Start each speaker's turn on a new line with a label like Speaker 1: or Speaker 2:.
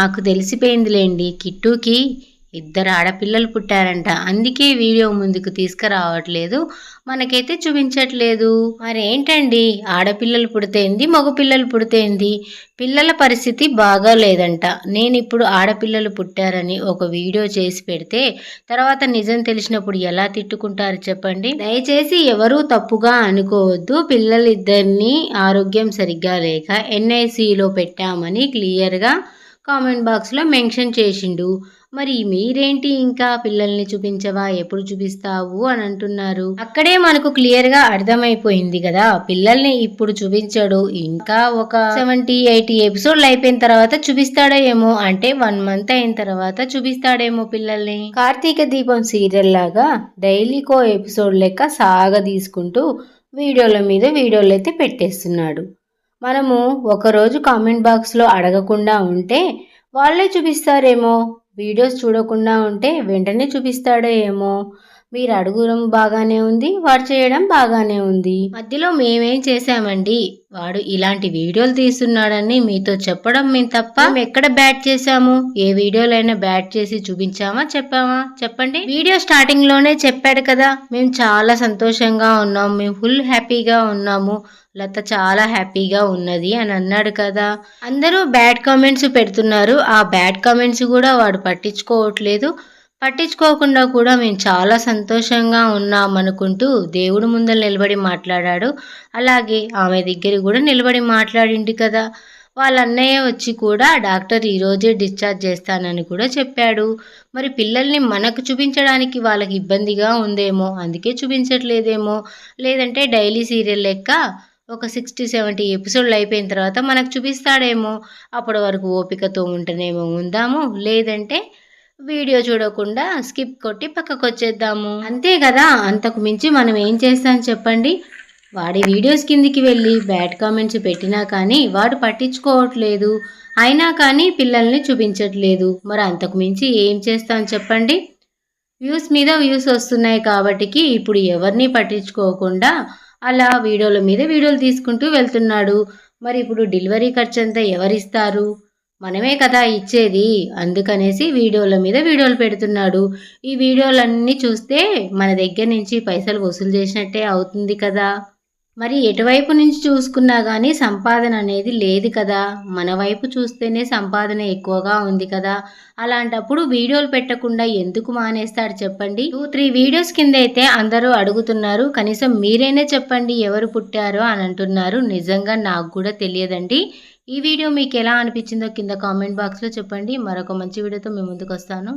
Speaker 1: నాకు తెలిసిపోయిందిలేండి. కిట్టుకి ఇద్దరు ఆడపిల్లలు పుట్టారంట. అందుకే వీడియో ముందుకు తీసుకురావట్లేదు. మనకైతే చూపించట్లేదు. మరేంటండి? ఆడపిల్లలు పుడితేంది మగపిల్లలు పుడితేంది? పిల్లల పరిస్థితి బాగా లేదంట. నేను ఇప్పుడు ఆడపిల్లలు పుట్టారని ఒక వీడియో చేసి పెడితే తర్వాత నిజం తెలిసినప్పుడు ఎలా తిట్టుకుంటారు చెప్పండి? దయచేసి ఎవరూ తప్పుగా అనుకోవద్దు. పిల్లలిద్దరినీ ఆరోగ్యం సరిగ్గా లేక ఎన్ఐసిలో పెట్టామని క్లియర్గా కామెంట్ బాక్స్లో మెన్షన్ చేసిండు. మరి మీరేంటి ఇంకా పిల్లల్ని చూపించవా? ఎప్పుడు చూపిస్తావు అని అంటున్నారు. అక్కడే మనకు క్లియర్గా అర్థమైపోయింది కదా పిల్లల్ని ఇప్పుడు చూపించడు. ఇంకా ఒక సెవెంటీ ఎయిటీ ఎపిసోడ్లు అయిపోయిన తర్వాత చూపిస్తాడో ఏమో అంటే వన్ మంత్ అయిన తర్వాత చూపిస్తాడేమో పిల్లల్ని. కార్తీక దీపం సీరియల్ లాగా డైలీ కో ఎపిసోడ్ లెక్క సాగ తీసుకుంటూ వీడియోల మీద వీడియోలు అయితే పెట్టేస్తున్నాడు. మనము ఒకరోజు కామెంట్ బాక్స్లో అడగకుండా ఉంటే వాళ్ళే చూపిస్తారేమో. వీడియోస్ చూడకుండా ఉంటే వెంటనే చూపిస్తాడో ఏమో మీరు అడుగుడం బాగానే ఉంది వాడు చేయడం బాగానే ఉంది. మధ్యలో మేమేం చేశామండి? వాడు ఇలాంటి వీడియోలు తీస్తున్నాడని మీతో చెప్పడం మేము తప్ప ఎక్కడ బ్యాట్ చేసాము ఏ వీడియోలైనా బ్యాట్ చేసి చూపించామా చెప్పామా? చెప్పండి. వీడియో స్టార్టింగ్లోనే చెప్పాడు కదా మేము చాలా సంతోషంగా ఉన్నాము మేము ఫుల్ హ్యాపీగా ఉన్నాము. లత చాలా హ్యాపీగా ఉన్నది అని అన్నాడు కదా. అందరూ బ్యాడ్ కామెంట్స్ పెడుతున్నారు. ఆ బ్యాడ్ కామెంట్స్ కూడా వాడు పట్టించుకోవట్లేదు. పట్టించుకోకుండా కూడా మేము చాలా సంతోషంగా ఉన్నామనుకుంటూ దేవుడు ముందర నిలబడి మాట్లాడాడు. అలాగే ఆమె దగ్గర కూడా నిలబడి మాట్లాడింది కదా. వాళ్ళ అన్నయ్య వచ్చి కూడా డాక్టర్ ఈరోజే డిశ్చార్జ్ చేస్తానని కూడా చెప్పాడు. మరి పిల్లల్ని మనకు చూపించడానికి వాళ్ళకి ఇబ్బందిగా ఉందేమో అందుకే చూపించట్లేదేమో లేదంటే డైలీ సీరియల్ లెక్క ఒక సిక్స్టీ సెవెంటీ ఎపిసోడ్లు అయిపోయిన తర్వాత మనకు చూపిస్తాడేమో. అప్పటి వరకు ఓపికతో ఉంటేనేమో ఉందాము లేదంటే వీడియో చూడకుండా స్కిప్ కొట్టి పక్కకు వచ్చేద్దాము అంతే కదా అంతకు మించి మనం ఏం చేస్తాం చెప్పండి? వాడి వీడియోస్ కిందికి వెళ్ళి బ్యాడ్ కామెంట్స్ పెట్టినా కానీ వాడు పట్టించుకోవట్లేదు. అయినా కానీ పిల్లల్ని చూపించట్లేదు. మరి అంతకు మించి ఏం చేస్తాం చెప్పండి? వ్యూస్ మీద వ్యూస్ వస్తున్నాయి కాబట్టికి ఇప్పుడు ఎవరిని పట్టించుకోకుండా అలా వీడియోల మీద వీడియోలు తీసుకుంటూ వెళ్తున్నాడు. మరి ఇప్పుడు డెలివరీ ఖర్చు అంతా ఎవరిస్తారు? మనమే కదా ఇచ్చేది. అందుకనేసి వీడియోల మీద వీడియోలు పెడుతున్నాడు. ఈ వీడియోలన్నీ చూస్తే మన దగ్గర నుంచి పైసలు వసూలు చేసినట్టే అవుతుంది కదా. మరి ఎటువైపు నుంచి చూసుకున్నా కానీ సంపాదన అనేది లేదు కదా. మన వైపు చూస్తేనే సంపాదన ఎక్కువగా ఉంది కదా. అలాంటప్పుడు వీడియోలు పెట్టకుండా ఎందుకు మానేస్తాడు చెప్పండి. టూ త్రీ వీడియోస్ కింద అయితే అందరూ అడుగుతున్నారు. కనీసం మీరైనా చెప్పండి ఎవరు పుట్టారో అని అంటున్నారు. నిజంగా నాకు కూడా తెలియదండి. ఈ వీడియో మీకు ఎలా అనిపించిందో కింద కామెంట్ బాక్స్లో చెప్పండి. మరొక మంచి వీడియోతో మేము ముందుకు వస్తాను.